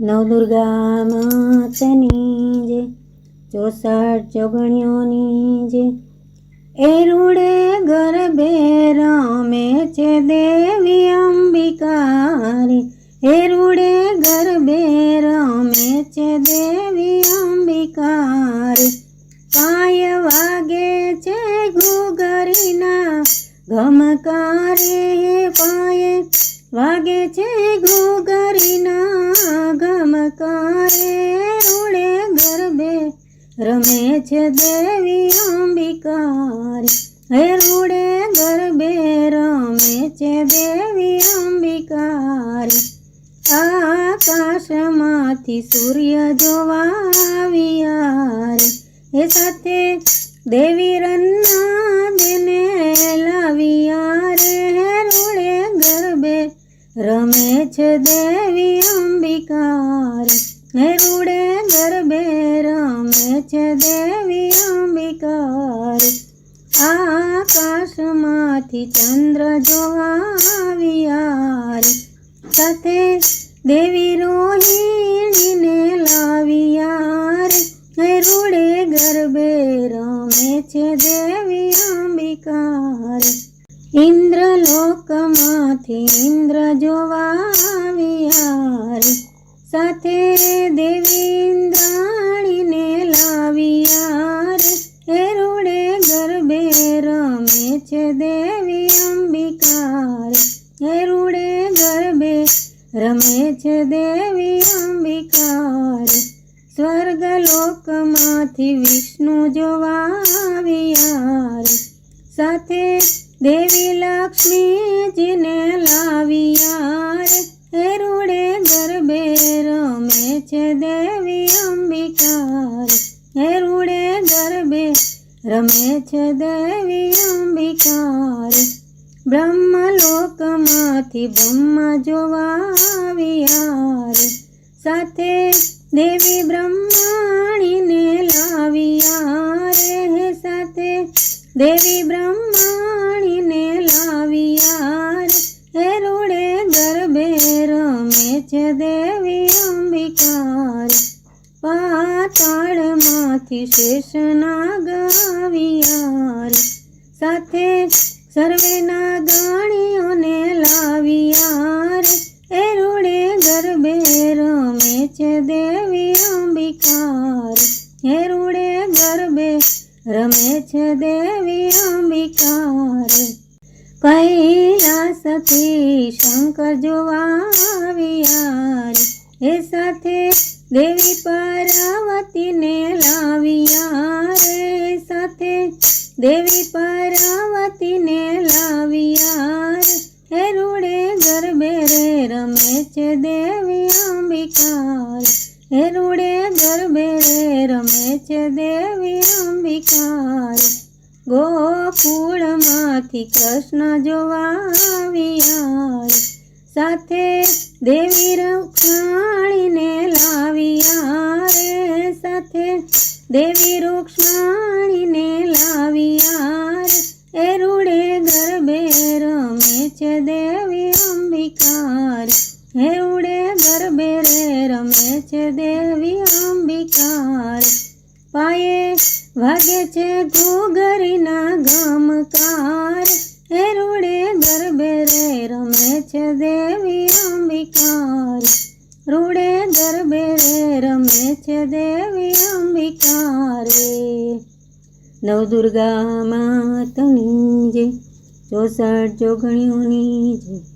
નવદુર્ગા માતની જે, ચોસઠ ચોગણીઓની જે. એ રૂડે ગરબે રમે છે દેવી અંબિકારી. એ રૂડે ગરબે રમે છે દેવી અંબિકારી. પાય વાગે છે ઘૂઘરીના ઘમકારે પાયે વાગે છે ઘોઘરીના ગમકારે, રૂડે ગરબે રમે છે દેવી અંબિકારી. હે રૂડે ગરબે રમે છે દેવી અંબિકારી. આકાશમાંથી સૂર્ય જોવા આવ્યા એ સાથે દેવી રન્ના દેને લાવ્યા રે. છે દેવી અંબિકાર. રૂડે ગરબે રમે છે દેવી અંબિકાર. આકાશમાંથી ચંદ્ર જોવા આવ્યા રે સાથે દેવી રોહિણીને લાવ્યા રે હે રૂડે ગરબે રમે છે દેવી અંબિકારી. ઇન્દ્ર લોકમાંથી ઇન્દ્ર જોવા આવ્યા સાથે દેવી ઇન્દ્રાણીને લાવ્યા રે રૂડે ગરબે રમે છે દેવી અંબિકાર. હે રૂડે ગરબે રમે છે દેવી અંબિકાર. સ્વર્ગ લોકમાંથી વિષ્ણુ જોવા આવ્યા સાથે દેવી લક્ષ્મીજીને લાવી યાર. હે રૂડે ગરબે રમે છે દેવી અંબિકાર. હે રૂડે ગરબે રમે છે દેવી અંબિકારી. બ્રહ્મલોકમાંથી બ્રહ્મા જોવા વિયાર સાથે દેવી બ્રહ્માણીને લાવી યાર. સાથે દેવી બ્રહ્માણીને છે દેવી અંબિકાર. પાતાળમાંથી શેષનાગ આવ્યા રે સાથે સર્વે નાગણીઓને લાવિયાર. એ રૂડે ગરબે રમે છે દેવી અંબિકાર. એ રૂડે ગરબે રમે છે દેવી અંબિકારી. કૈલાસથી શંકર જોવા આવ્યા રે એ સાથે દેવી પાર્વતીને લાવ્યા રે સાથે દેવી પાર્વતીને લાવ્યા હે રૂડે ગરબે રે રમે છે દેવી અંબિકારી. હે રૂડે ગરબે રે રમે છે દેવી અંબિકારી. ગોકુળમાંથી કૃષ્ણ જોવા આવ્યા સાથે દેવી રૂક્ષ્માણીને લાવ્યા રે સાથે દેવી રૂક્ષ્માણીને લાવ્યા રે એ રૂડે ગરબે રમે છે દેવી અંબિકાર હે રૂડે ગરબે રે રમે છે દેવી અંબિકારી. વાગે છે ઘૂગરીના ગમકાર. હે રૂડે ગરબે રે રમે છે દેવી અંબિકાર. રૂડે ગરબે રે રમે છે દેવી અંબિકારી. નવદુર્ગા માતની જે ચોસઠ જોગણીઓની જે